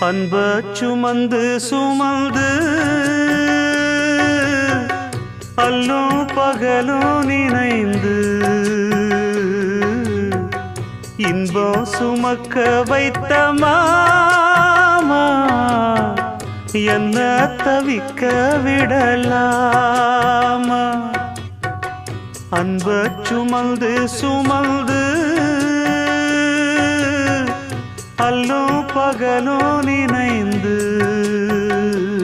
அன்ப சுமந்து சுமந்து அல்லோ பகலோ நினைந்து இன்பம் சுமக்க வைத்த மாமா என்ன தவிக்க விடலாமா? அன்ப சுமந்து சுமந்து அல்லோ பகலோ நினைந்து